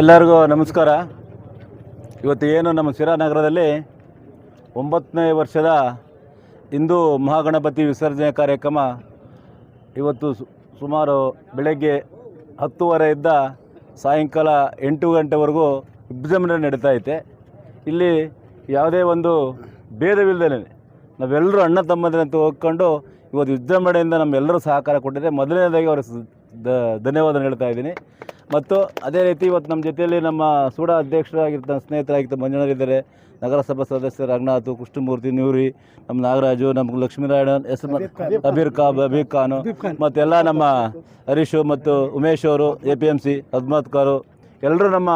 ಎಲ್ಲರಿಗೂ ನಮಸ್ಕಾರ. ಇವತ್ತು ಏನು ನಮ್ಮ ಶಿರಾ ನಗರದಲ್ಲಿ ಒಂಬತ್ತನೇ ವರ್ಷದ ಹಿಂದೂ ಮಹಾಗಣಪತಿ ವಿಸರ್ಜನೆ ಕಾರ್ಯಕ್ರಮ ಇವತ್ತು ಸುಮಾರು ಬೆಳಗ್ಗೆ ಹತ್ತುವರೆಯಿಂದ ಸಾಯಂಕಾಲ ಎಂಟು ಗಂಟೆವರೆಗೂ ವಿಜೃಂಭಣೆ ನಡೀತಾ ಐತೆ. ಇಲ್ಲಿ ಯಾವುದೇ ಒಂದು ಭೇದವಿಲ್ಲದೇ ನಾವೆಲ್ಲರೂ ಅಣ್ಣ ತಮ್ಮದಂತ ಹೋಗ್ಕೊಂಡು ಇವತ್ತು ವಿಜೃಂಭಣೆಯಿಂದ ನಮ್ಮೆಲ್ಲರೂ ಸಹಕಾರ ಕೊಟ್ಟಿದೆ. ಮೊದಲನೇದಾಗಿ ಅವರು ಧನ್ಯವಾದ ಹೇಳ್ತಾ ಇದ್ದೀನಿ. ಮತ್ತು ಅದೇ ರೀತಿ ಇವತ್ತು ನಮ್ಮ ಜೊತೆಯಲ್ಲಿ ನಮ್ಮ ಸೂಡ ಅಧ್ಯಕ್ಷರಾಗಿರ್ತ ಸ್ನೇಹಿತರಾಗಿರ್ತ ಮಂಜುನಾರಿದ್ದಾರೆ ನಗರಸಭಾ ಸದಸ್ಯ ರಂಗನಾಥ್ ಕೃಷ್ಣಮೂರ್ತಿ ನೂರಿ ನಮ್ಮ ನಾಗರಾಜು ನಮ್ಮ ಲಕ್ಷ್ಮೀನಾರಾಯಣ ಎಸ್ ಎಂ ಅಬೀರ್ ಖಾಬ್ ಅಬೀರ್ ಖಾನು ಮತ್ತೆಲ್ಲ ನಮ್ಮ ಹರೀಶ್ ಮತ್ತು ಉಮೇಶ್ ಅವರು ಎ ಪಿ ಎಂ ಸಿ ಹದ್ಮತ್ ಕಾರು ಎಲ್ಲರೂ ನಮ್ಮ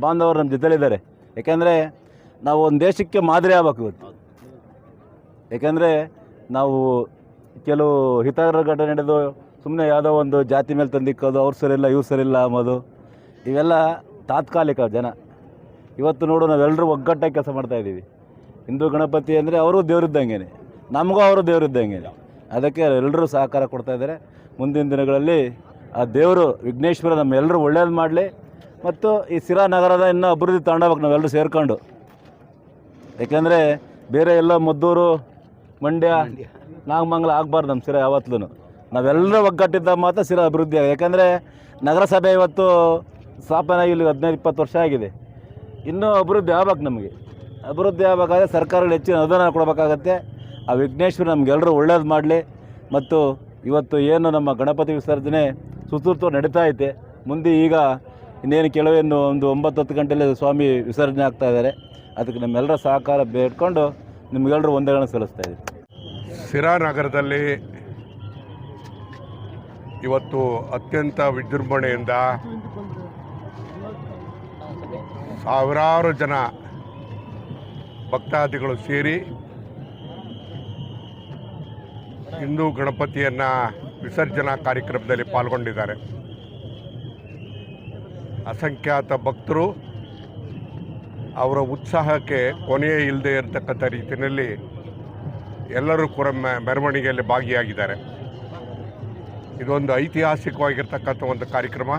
ಬಾಂಧವರು ನಮ್ಮ ಜೊತೆಲಿದ್ದಾರೆ ಯಾಕೆಂದರೆ ನಾವು ಒಂದು ದೇಶಕ್ಕೆ ಮಾದರಿ ಆಗ್ಬೇಕು ಇವತ್ತು. ಯಾಕೆಂದರೆ ನಾವು ಕೆಲವು ಹಿತಗಾರರ ಘಟನೆ ನಡೆದು ಸುಮ್ಮನೆ ಯಾವುದೋ ಒಂದು ಜಾತಿ ಮೇಲೆ ತಂದಿಕ್ಕೋದು ಅವ್ರು ಸರಿಯಿಲ್ಲ ಇವ್ರು ಸರಿಯಿಲ್ಲ ಅಂಬೋದು ಇವೆಲ್ಲ ತಾತ್ಕಾಲಿಕ ಜನ. ಇವತ್ತು ನೋಡು ನಾವೆಲ್ಲರೂ ಒಗ್ಗಟ್ಟಾಗಿ ಕೆಲಸ ಮಾಡ್ತಾ ಇದ್ದೀವಿ. ಹಿಂದೂ ಗಣಪತಿ ಅಂದರೆ ಅವರು ದೇವರಿದ್ದಂಗೆ ನಮಗೂ ಅವರು ದೇವರಿದ್ದಂಗೆ ಅದಕ್ಕೆ ಎಲ್ಲರೂ ಸಹಕಾರ ಕೊಡ್ತಾ ಇದ್ದಾರೆ. ಮುಂದಿನ ದಿನಗಳಲ್ಲಿ ಆ ದೇವರು ವಿಘ್ನೇಶ್ವರ ನಮ್ಮೆಲ್ಲರೂ ಒಳ್ಳೇದು ಮಾಡಲಿ. ಮತ್ತು ಈ ಸಿರಾ ನಗರದ ಇನ್ನೂ ಅಭಿವೃದ್ಧಿ ತಗೊಂಡೋಗ್ಬೇಕು ನಾವೆಲ್ಲರೂ ಸೇರ್ಕೊಂಡು. ಏಕೆಂದರೆ ಬೇರೆ ಎಲ್ಲ ಮದ್ದೂರು ಮಂಡ್ಯ ನಾಗಮಂಗಲ ಆಗಬಾರ್ದು ನಮ್ಮ ಸಿರ ಯಾವತ್ತೂ ನಾವೆಲ್ಲರೂ ಒಗ್ಗಟ್ಟಿದ್ದ ಮಾತ್ರ ಸಿರಾ ಅಭಿವೃದ್ಧಿ ಆಗಿದೆ. ಯಾಕಂದರೆ ನಗರಸಭೆ ಇವತ್ತು ಸ್ಥಾಪನೆ ಇಲ್ಲಿ ಹದಿನೈದು, ಇಪ್ಪತ್ತು ವರ್ಷ ಆಗಿದೆ. ಇನ್ನೂ ಅಭಿವೃದ್ಧಿ ಆಗ್ಬೇಕು ನಮಗೆ. ಅಭಿವೃದ್ಧಿ ಆಗಬೇಕಾದ್ರೆ ಸರ್ಕಾರಗಳು ಹೆಚ್ಚಿನ ಅನುದಾನ ಕೊಡಬೇಕಾಗತ್ತೆ. ಆ ವಿಘ್ನೇಶ್ವರ ನಮಗೆಲ್ಲರೂ ಒಳ್ಳೇದು ಮಾಡಲಿ. ಮತ್ತು ಇವತ್ತು ಏನು ನಮ್ಮ ಗಣಪತಿ ವಿಸರ್ಜನೆ ಸುತೃತ್ವ ನಡೀತಾ ಐತೆ. ಮುಂದೆ ಈಗ ಇನ್ನೇನು ಕೆಲವೇನು ಒಂದು ಒಂಬತ್ತು, ಹತ್ತು ಗಂಟೆಯಲ್ಲಿ ಸ್ವಾಮಿ ವಿಸರ್ಜನೆ ಆಗ್ತಾ ಇದ್ದಾರೆ. ಅದಕ್ಕೆ ನಮ್ಮೆಲ್ಲರ ಸಹಕಾರ ಬೇಡ್ಕೊಂಡು ನಿಮಗೆಲ್ಲರೂ ಒಂದೇಗಳನ್ನು ಸಲ್ಲಿಸ್ತಾ ಇದ್ದೀವಿ. ಸಿರಾ ನಗರದಲ್ಲಿ ಇವತ್ತು ಅತ್ಯಂತ ವಿಜೃಂಭಣೆಯಿಂದ ಸಾವಿರಾರು ಜನ ಭಕ್ತಾದಿಗಳು ಸೇರಿ ಹಿಂದೂ ಗಣಪತಿಯನ್ನು ವಿಸರ್ಜನಾ ಕಾರ್ಯಕ್ರಮದಲ್ಲಿ ಪಾಲ್ಗೊಂಡಿದ್ದಾರೆ. ಅಸಂಖ್ಯಾತ ಭಕ್ತರು ಅವರ ಉತ್ಸಾಹಕ್ಕೆ ಕೊನೆಯೇ ಇಲ್ಲದೆ ಇರತಕ್ಕಂಥ ರೀತಿಯಲ್ಲಿ ಎಲ್ಲರೂ ಕೂಡ ಮೆರವಣಿಗೆಯಲ್ಲಿ ಭಾಗಿಯಾಗಿದ್ದಾರೆ. ಇದೊಂದು ಐತಿಹಾಸಿಕವಾಗಿರ್ತಕ್ಕಂಥ ಒಂದು ಕಾರ್ಯಕ್ರಮ.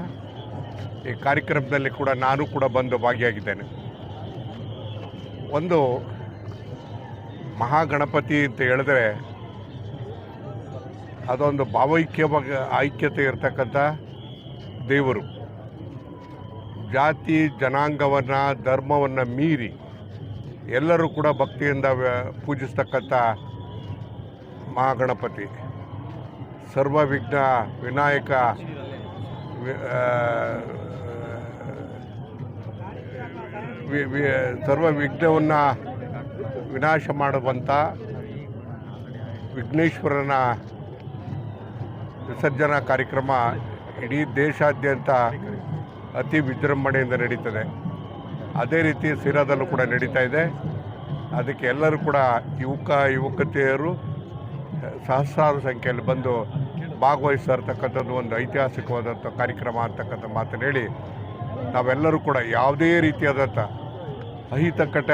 ಈ ಕಾರ್ಯಕ್ರಮದಲ್ಲಿ ಕೂಡ ನಾನು ಕೂಡ ಬಂದು ಭಾಗಿಯಾಗಿದ್ದೇನೆ. ಒಂದು ಮಹಾಗಣಪತಿ ಅಂತ ಹೇಳಿದ್ರೆ ಅದೊಂದು ಭಾವೈಕ್ಯವಾಗಿ ಐಕ್ಯತೆ ಇರತಕ್ಕಂಥ ದೇವರು. ಜಾತಿ, ಜನಾಂಗವನ್ನು, ಧರ್ಮವನ್ನು ಮೀರಿ ಎಲ್ಲರೂ ಕೂಡ ಭಕ್ತಿಯಿಂದ ಪೂಜಿಸ್ತಕ್ಕಂಥ ಮಹಾಗಣಪತಿ. ಸರ್ವ ವಿಘ್ನ ವಿನಾಯಕ ಸರ್ವ ವಿಘ್ನವನ್ನು ವಿನಾಶ ಮಾಡುವಂಥ ವಿಘ್ನೇಶ್ವರನ ವಿಸರ್ಜನಾ ಕಾರ್ಯಕ್ರಮ ಇಡೀ ದೇಶಾದ್ಯಂತ ಅತಿ ವಿಜೃಂಭಣೆಯಿಂದ ನಡೀತದೆ. ಅದೇ ರೀತಿ ಸಿರಾದಲ್ಲೂ ಕೂಡ ನಡೀತಾ ಇದೆ. ಅದಕ್ಕೆ ಎಲ್ಲರೂ ಕೂಡ ಯುವಕ, ಯುವಕತೆಯರು ಸಹಸ್ರಾರು ಸಂಖ್ಯೆಯಲ್ಲಿ ಬಂದು ಭಾಗವಹಿಸ್ತಾ ಒಂದು ಐತಿಹಾಸಿಕವಾದಂಥ ಕಾರ್ಯಕ್ರಮ ಅಂತಕ್ಕಂಥ ಮಾತನ್ನು ಹೇಳಿ ನಾವೆಲ್ಲರೂ ಕೂಡ ಯಾವುದೇ ರೀತಿಯಾದಂಥ ಅಹಿತಕಟ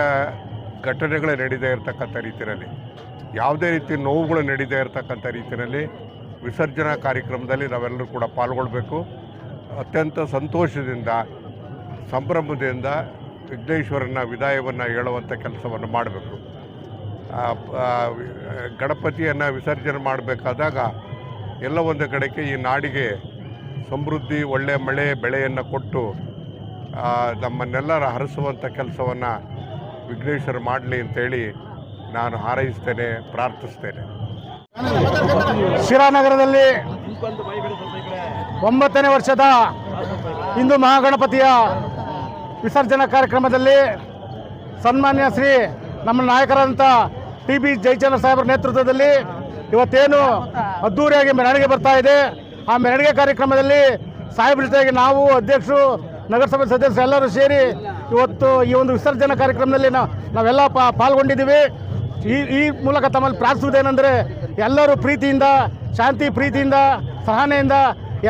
ಘಟನೆಗಳೇ ನಡೀದೇ ಇರತಕ್ಕಂಥ ರೀತಿಯಲ್ಲಿ, ಯಾವುದೇ ರೀತಿ ನೋವುಗಳು ನಡೀದೇ ಇರತಕ್ಕಂಥ ರೀತಿಯಲ್ಲಿ ವಿಸರ್ಜನಾ ಕಾರ್ಯಕ್ರಮದಲ್ಲಿ ನಾವೆಲ್ಲರೂ ಕೂಡ ಪಾಲ್ಗೊಳ್ಬೇಕು. ಅತ್ಯಂತ ಸಂತೋಷದಿಂದ, ಸಂಭ್ರಮದಿಂದ ವಿಘ್ನೇಶ್ವರನ ವಿದಾಯವನ್ನು ಹೇಳುವಂಥ ಕೆಲಸವನ್ನು ಮಾಡಬೇಕು. ಗಣಪತಿಯನ್ನು ವಿಸರ್ಜನೆ ಮಾಡಬೇಕಾದಾಗ ಎಲ್ಲ ಒಂದು ಕಡೆಗೆ ಈ ನಾಡಿಗೆ ಸಮೃದ್ಧಿ ಒಳ್ಳೆಯ ಮಳೆ, ಬೆಳೆಯನ್ನು ಕೊಟ್ಟು ನಮ್ಮನ್ನೆಲ್ಲರ ಹರಿಸುವಂಥ ಕೆಲಸವನ್ನು ವಿಘ್ನೇಶ್ವರ ಮಾಡಲಿ ಅಂತೇಳಿ ನಾನು ಹಾರೈಸ್ತೇನೆ, ಪ್ರಾರ್ಥಿಸ್ತೇನೆ. ಶಿರಾನಗರದಲ್ಲಿ ಒಂಬತ್ತನೇ ವರ್ಷದ ಹಿಂದೂ ಮಹಾಗಣಪತಿಯ ವಿಸರ್ಜನಾ ಕಾರ್ಯಕ್ರಮದಲ್ಲಿ ಸನ್ಮಾನ್ಯ ಶ್ರೀ ನಮ್ಮ ನಾಯಕರಾದಂಥ ಟಿ ಬಿ ಜಯಚಂದ್ರ ಸಾಹೇಬರ ನೇತೃತ್ವದಲ್ಲಿ ಇವತ್ತೇನು ಅದ್ದೂರಿಯಾಗಿ ಮೆರವಣಿಗೆ ಬರ್ತಾ ಇದೆ. ಆ ಮೆರವಣಿಗೆ ಕಾರ್ಯಕ್ರಮದಲ್ಲಿ ಸಾಹೇಬ್ರ ಜೊತೆಗೆ ನಾವು, ಅಧ್ಯಕ್ಷರು, ನಗರಸಭೆ ಸದಸ್ಯರು ಎಲ್ಲರೂ ಸೇರಿ ಇವತ್ತು ಈ ಒಂದು ವಿಸರ್ಜನಾ ಕಾರ್ಯಕ್ರಮದಲ್ಲಿ ನಾವು ನಾವೆಲ್ಲ ಪಾಲ್ಗೊಂಡಿದ್ದೀವಿ. ಈ ಈ ಮೂಲಕ ತಮ್ಮಲ್ಲಿ ಪ್ರಾರ್ಥಿಸುವುದೇನೆಂದರೆ ಎಲ್ಲರೂ ಪ್ರೀತಿಯಿಂದ, ಶಾಂತಿ ಪ್ರೀತಿಯಿಂದ, ಸಹನೆಯಿಂದ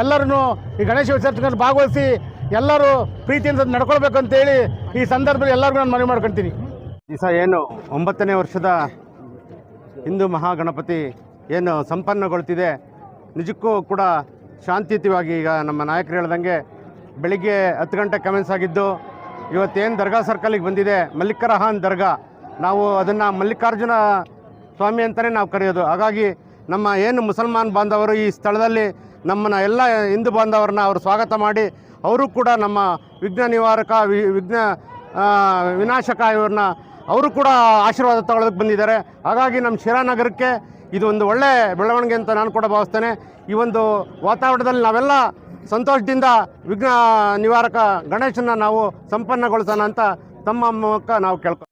ಎಲ್ಲರನ್ನು ಈ ಗಣೇಶ ವಿಸರ್ಜನೆ ಭಾಗವಹಿಸಿ ಎಲ್ಲರೂ ಪ್ರೀತಿಯಿಂದ ನಡ್ಕೊಳ್ಬೇಕು ಅಂತೇಳಿ ಈ ಸಂದರ್ಭದಲ್ಲಿ ಎಲ್ಲರಿಗೂ ನಾನು ಮನವಿ ಮಾಡ್ಕೊಳ್ತೀನಿ. ದಿವಸ ಏನು ಒಂಬತ್ತನೇ ವರ್ಷದ ಹಿಂದೂ ಮಹಾಗಣಪತಿ ಏನು ಸಂಪನ್ನಗೊಳ್ತಿದೆ, ನಿಜಕ್ಕೂ ಕೂಡ ಶಾಂತಿಯುತವಾಗಿ ಈಗ ನಮ್ಮ ನಾಯಕರು ಹೇಳ್ದಂಗೆ ಬೆಳಿಗ್ಗೆ ಹತ್ತು ಗಂಟೆ ಕಮೆನ್ಸ್ ಆಗಿದ್ದು, ಇವತ್ತೇನು ದರ್ಗಾ ಸರ್ಕಲಿಗೆ ಬಂದಿದೆ ಮಲ್ಲಿಕರಹಾನ್ ದರ್ಗಾ. ನಾವು ಅದನ್ನು ಮಲ್ಲಿಕಾರ್ಜುನ ಸ್ವಾಮಿ ಅಂತಲೇ ನಾವು ಕರೆಯೋದು. ಹಾಗಾಗಿ ನಮ್ಮ ಏನು ಮುಸಲ್ಮಾನ್ ಬಾಂಧವರು ಈ ಸ್ಥಳದಲ್ಲಿ ನಮ್ಮನ್ನ ಎಲ್ಲ ಹಿಂದೂ ಬಾಂಧವರನ್ನ ಅವರು ಸ್ವಾಗತ ಮಾಡಿ, ಅವರು ಕೂಡ ನಮ್ಮ ವಿಘ್ನ ನಿವಾರಕ ವಿಘ್ನ ವಿನಾಶಕ ಇವ್ರನ್ನ, ಅವರು ಕೂಡ ಆಶೀರ್ವಾದ ತಗೊಳ್ಳೋದಕ್ಕೆ ಬಂದಿದ್ದಾರೆ. ಹಾಗಾಗಿ ನಮ್ಮ ಶಿರಾನಗರಕ್ಕೆ ಇದು ಒಂದು ಒಳ್ಳೆ ಬೆಳವಣಿಗೆ ಅಂತ ನಾನು ಕೂಡ ಭಾವಿಸ್ತೇನೆ. ಈ ಒಂದು ವಾತಾವರಣದಲ್ಲಿ ನಾವೆಲ್ಲ ಸಂತೋಷದಿಂದ ವಿಘ್ನ ನಿವಾರಕ ಗಣೇಶನ ನಾವು ಸಂಪನ್ನಗೊಳಿಸೋಣ ಅಂತ ತಮ್ಮ ಮೂಲಕ ನಾವು ಕೇಳ್ಕೊ